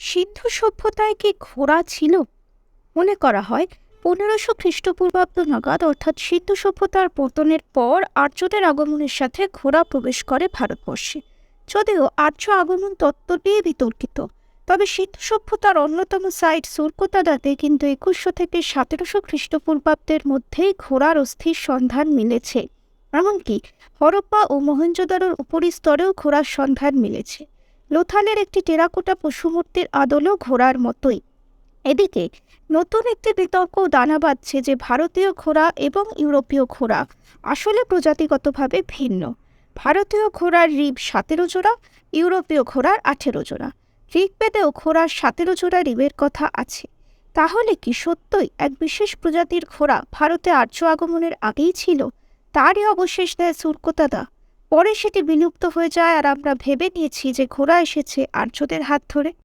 সিন্ধু সভ্যতায় কি ঘোড়া ছিল? মনে করা হয় পনেরোশো খ্রিস্টপূর্বাব্দ নাগাদ, অর্থাৎ সিন্ধু সভ্যতার পতনের পর আর্যদের আগমনের সাথে ঘোড়া প্রবেশ করে ভারতবর্ষে। যদিও আর্য আগমন তত্ত্বটি বিতর্কিত, তবে সিন্ধু সভ্যতার অন্যতম সাইট সুরকোতাদাতে কিন্তু একুশশো থেকে সতেরোশো খ্রিস্টপূর্বাব্দের মধ্যেই ঘোড়ার অস্থির সন্ধান মিলেছে। এমনকি হরপ্পা ও মহেঞ্জোদারোর উপরিস্তরেও ঘোড়ার সন্ধান মিলেছে। লোথালের একটি টেরাকোটা পশুমূর্তির আদলও ঘোড়ার মতোই। এদিকে, নতুন একটি বিতর্ক দানা বাঁধছে যে ভারতীয় ঘোড়া এবং ইউরোপীয় ঘোড়া আসলে প্রজাতিগতভাবে ভিন্ন। ভারতীয় ঘোড়ার রিব সতেরো জোড়া, ইউরোপীয় ঘোড়ার আঠেরো জোড়া। ঋগ্বেদেও ঘোড়ার সতেরো জোড়া রিবের কথা আছে। তাহলে কি সত্যই এক বিশেষ প্রজাতির ঘোড়া ভারতে আর্য আগমনের আগেই ছিল? তারই অবশেষ দেয় সুরকোতাদা পরে সেটি বিলুপ্ত হয়ে যায় আর আমরা ভেবে নিয়েছি যে ঘোড়া এসেছে আর্যদের হাত ধরে।